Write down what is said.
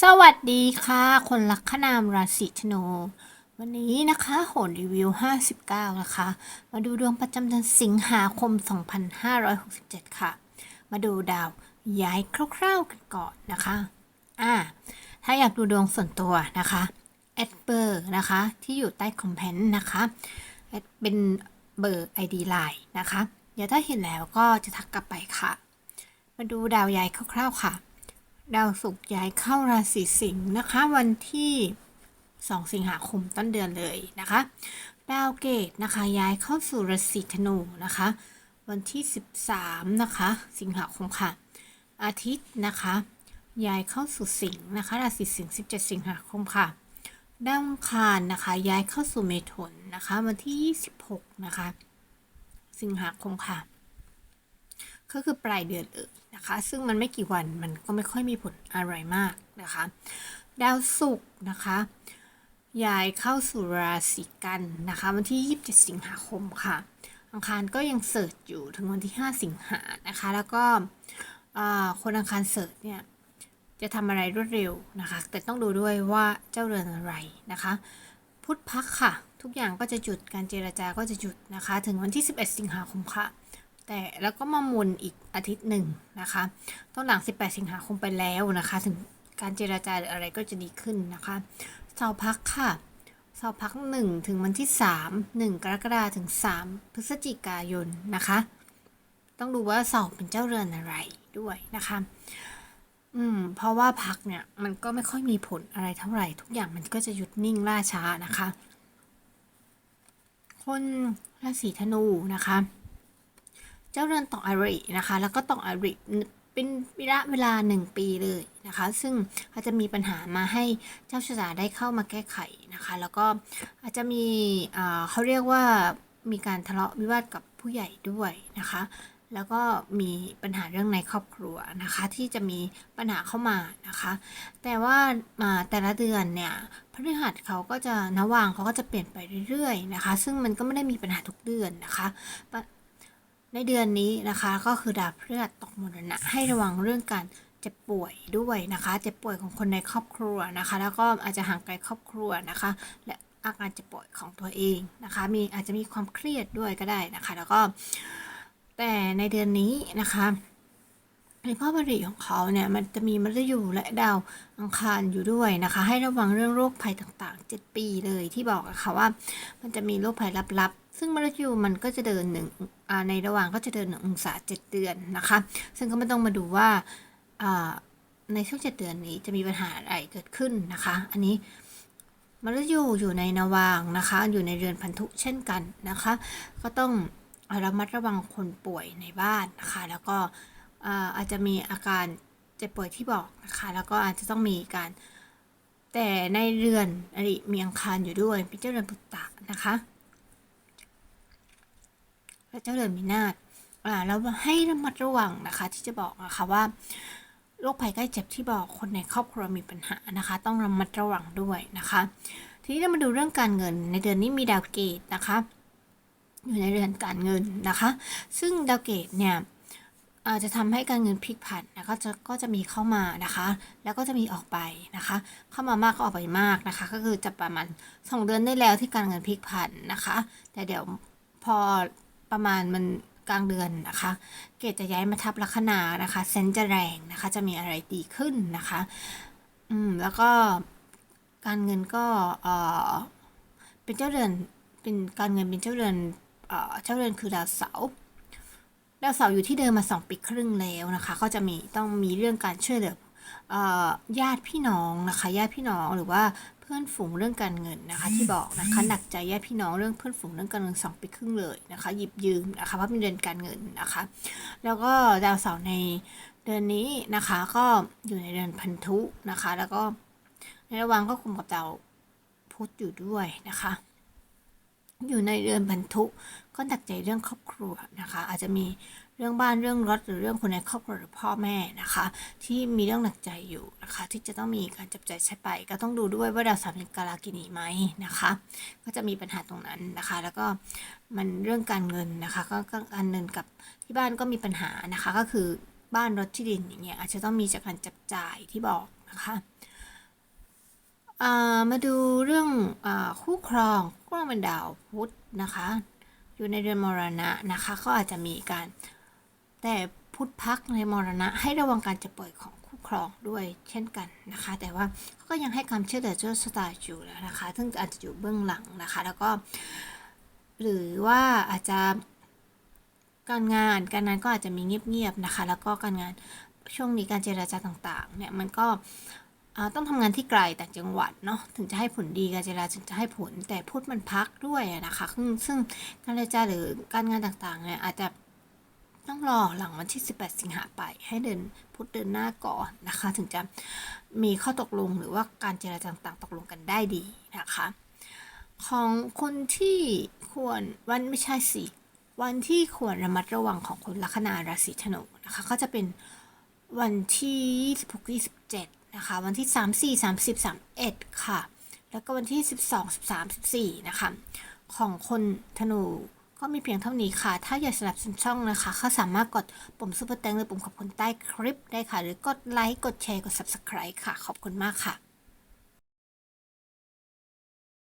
สวัสดีค่ะ คนลัคนามราศีธนูวันนี้นะคะโหนรีวิว 59 นะคะ มาดูดวงประจำเดือนสิงหาคม 2567 ค่ะ มาดูดาวย้ายคร่าวๆกันก่อนนะคะอ่าถ้าอยากดูดวงส่วนตัวนะคะแอดเบอร์นะคะ ที่อยู่ใต้คอมเมนต์นะคะแอดเป็นเบอร์ ID Line นะคะ เดี๋ยวถ้าเห็นแล้วก็จะทักกลับไปค่ะ มาดูดาวย้ายคร่าวๆค่ะ ดาวศุกร์ย้ายเข้าราศีสิงห์นะคะ วันที่ 2 สิงหาคมต้นเดือนเลยนะคะ ดาวเกตนะคะย้ายเข้าสู่ราศีธนูนะคะ วันที่ 13 นะคะ สิงหาคมค่ะ อาทิตย์นะคะย้ายเข้าสู่สิงห์นะคะราศีสิงห์17 สิงหาคมค่ะดาวอังคารนะคะย้ายเข้าสู่เมถุนนะคะวันที่ 26 นะคะ สิงหาคมค่ะ ก็คือปลายเดือนเลย นะคะ ซึ่งมันไม่กี่วันมันก็ไม่ค่อยมีผลอะไรมากนะคะ ดาวศุกร์นะคะย้ายเข้าสู่ราศีกันนะคะ วันที่ 27 สิงหาคมค่ะ อังคารก็ยังเสิร์ชอยู่ถึงวันที่ 5 สิงหานะคะ แล้วก็คนอังคารเสิร์ชเนี่ยจะทำอะไรรวดเร็วนะคะ แต่ต้องดูด้วยว่าเจ้าเรือนอะไรนะคะ พุทธพักค่ะ ทุกอย่างก็จะหยุดการเจรจาก็จะหยุดนะคะ ถึงวันที่ 11 สิงหาคมค่ะ แต่แล้วก็มามุนอีกอาทิตย์หนึ่งนะคะต้องหลัง 18 สิงหาคมไปแล้วนะคะ ถึงการเจราจาหรืออะไรก็จะดีขึ้นนะคะเสาพักค่ะเสาพัก 1 ถึงวันที่ 3 1 กรกฎาคมถึง 3 พฤศจิกายนนะคะ ต้องดูว่าเสาเป็นเจ้าเรือนอะไรด้วยนะคะอืมเพราะว่าพักเนี่ยมันก็ไม่ค่อยมีผลอะไรเท่าไหร่ ทุกอย่างมันก็จะหยุดนิ่งล่าช้านะคะ คนราศีธนูนะคะ เจ้าเรือนต่ออารินะคะ แล้วก็ต่ออาริเป็นระยะเวลาหนึ่งปีเลยนะคะ ซึ่งอาจจะมีปัญหามาให้เจ้าชะตาได้เข้ามาแก้ไขนะคะ แล้วก็อาจจะมีเขาเรียกว่ามีการทะเลาะวิวาทกับผู้ใหญ่ด้วยนะคะ แล้วก็มีปัญหาเรื่องในครอบครัวนะคะ ที่จะมีปัญหาเข้ามานะคะ แต่ว่าอ่าแต่ละเดือนเนี่ยพฤหัสเขาก็จะนวางเขาก็จะเปลี่ยนไปเรื่อยๆนะคะ ซึ่งมันก็ไม่ได้มีปัญหาทุกเดือนนะคะ ในเดือนนี้นะคะก็คือดาวพฤหัสตกมรณะให้ระวังเรื่องการเจ็บป่วยด้วยนะคะ เจ็บป่วยของคนในครอบครัวนะคะ แล้วก็อาจจะห่างไกลครอบครัวนะคะ และอาการเจ็บป่วยของตัวเองนะคะ มีอาจจะมีความเครียดด้วยก็ได้นะคะ แล้วก็ แต่ในเดือนนี้นะคะในพ่อบริของเขาเนี่ยมันจะมีมฤตยูและดาวอังคารอยู่ด้วยนะคะ ให้ระวังเรื่องโรคภัยต่างๆ 7 ปีเลยที่บอกอะค่ะว่า มันจะมีโรคภัยลับๆ ซึ่งมฤตยูมันก็จะเดินหนึ่งในระหว่างก็จะเดินหนึ่งองศาเจ็ดเดือนนะคะ ซึ่งก็ไม่ต้องมาดูว่าในช่วงเจ็ดเดือนนี้จะมีปัญหาอะไรเกิดขึ้นนะคะ อันนี้มฤตยูอยู่ในนวางนะคะ อยู่ในเรือนพันธุเช่นกันนะคะ ก็ต้องระมัดระวังคนป่วยในบ้านนะคะ แล้วก็อาอาจจะมีอาการเจ็บป่วยที่บอกนะคะ แล้วก็อาจจะต้องมีการ แต่ในเรือนอริมีอังคารอยู่ด้วยเป็นเจ้ารือนปุตตะนะคะ และเจ้าเรือนมีนาฏอ่าแล้วให้ระมัดระวังนะคะที่จะบอกนะคะว่าโรคภัยใกล้เจ็บที่บอกคนในครอบครัวมีปัญหานะคะ ต้องระมัดระวังด้วยนะคะ ทีนี้เรามาดูเรื่องการเงินในเดือนนี้มีดาวเกตนะคะอยู่ในเรือนการเงินนะคะ ซึ่งดาวเกตเนี่ยอาจจะทำให้การเงินพลิกผันนะก็จะก็จะมีเข้ามานะคะ แล้วก็จะมีออกไปนะคะ เข้ามามากก็ออกไปมากนะคะ ก็คือจะประมาณสองเดือนได้แล้วที่การเงินพลิกผันนะคะ แต่เดี๋ยวพอ ประมาณมันกลางเดือนนะคะ เกตจะย้ายมาทับลัคนานะคะเซนจะแรงนะคะ จะมีอะไรดีขึ้นนะคะ อืม แล้วก็การเงินก็เออเป็นเจ้าเรือนเป็นการเงินเป็นเจ้าเรือนเออเจ้าเรือนคือดาวเสาร์ดาวเสาร์อยู่ที่เดิมมาสองปีครึ่งแล้วนะคะ ก็จะมีต้องมีเรื่องการช่วยเหลือเออญาติพี่น้องนะคะญาติพี่น้องหรือว่า พื่อนฝูงเรื่องการเงินนะคะ ที่บอกนะคะหนักใจญาติพี่น้องเรื่องเพื่อนฝูงเรื่องการเงินสองปีครึ่งเลยนะคะ หยิบยืมนะคะเพราะเป็นเดือนการเงินนะคะ แล้วก็ดาวเสาร์ในเดือนนี้นะคะก็อยู่ในเดือนพันธุนะคะ แล้วก็ในระหว่างก็คุมกับดาวพุธอยู่ด้วยนะคะ อยู่ในเรือนบรรทุกก็หนักใจเรื่องครอบครัวนะคะ อาจจะมี รื่องบ้านเรื่องรถหรือเรื่องคนในครอบครัวหรือพ่อแม่นะคะ ที่มีเรื่องหนักใจอยู่นะคะ ที่จะต้องมีการจับใจายใช้ไป ก็ต้องดูด้วยว่าดาวสาร์เป็นกาลากินีไหมนะคะ ก็จะมีปัญหาตรงนั้นนะคะ แล้วก็มันเรื่องการเงินนะคะก็การเงินกับที่บ้านก็มีปัญหานะคะ ก็คือบ้านรถที่ดินอย่างเงี้ยอาจจะต้องมีจากการจับจ่ายที่บอกนะคะมาดูเรื่องอคู่ครองคู่ครองเป็นดาวพุธนะคะ อยู่ในเดือนมรณะนะคะ ก็อาจจะมีการ แต่พุธพักในมรณะ ให้ระวังการจะป่วยของคู่ครองด้วยเช่นกันนะคะ แต่ว่าก็ยังให้ความเชื่อเหลือเจ้าสไตล์อยู่แล้วนะคะ ซึ่งอาจจะอยู่เบื้องหลังนะคะ แล้วก็ หรือว่าอาจจะการงานการงานก็อาจจะมีเงียบๆนะคะ แล้วก็การงานช่วงนี้การเจราจาต่างๆ เนี่ยมันก็ต้องทำงานที่ไกลแต่จังหวัดเนาะถึงจะให้ผลดีการเจราถึงจะให้ผลแต่พูดมันพักด้วยนะคะ ซึ่งซึ่งการเจรจาหรือการงานต่างๆเนี่ยอาจจะ ต้องรอหลังวันที่ 18 สิงหาไปให้เดินพุธเดินหน้าก่อนนะคะ ถึงจะมีข้อตกลงหรือว่าการเจรจาต่างๆตกลงกันได้ดีนะคะ ของคนที่ควรวันไม่ใช่สิวันที่ควรระมัดระวังของคนลัคนาราศีธนูนะคะก็จะเป็นวันที่ 26 27 นะคะ วันที่ 3 4 30 31 ค่ะ แล้วก็วันที่ 12 13 14 นะคะ ของคนธนู ก็มีเพียงเท่านี้ค่ะ ถ้าอยากสนับสนุนช่องนะคะ ก็สามารถกดปุ่มซุปเปอร์แตงหรือปุ่มขอบคุณใต้คลิปได้ค่ะ หรือกดไลค์ กดแชร์ กด subscribe ค่ะ ขอบคุณมากค่ะ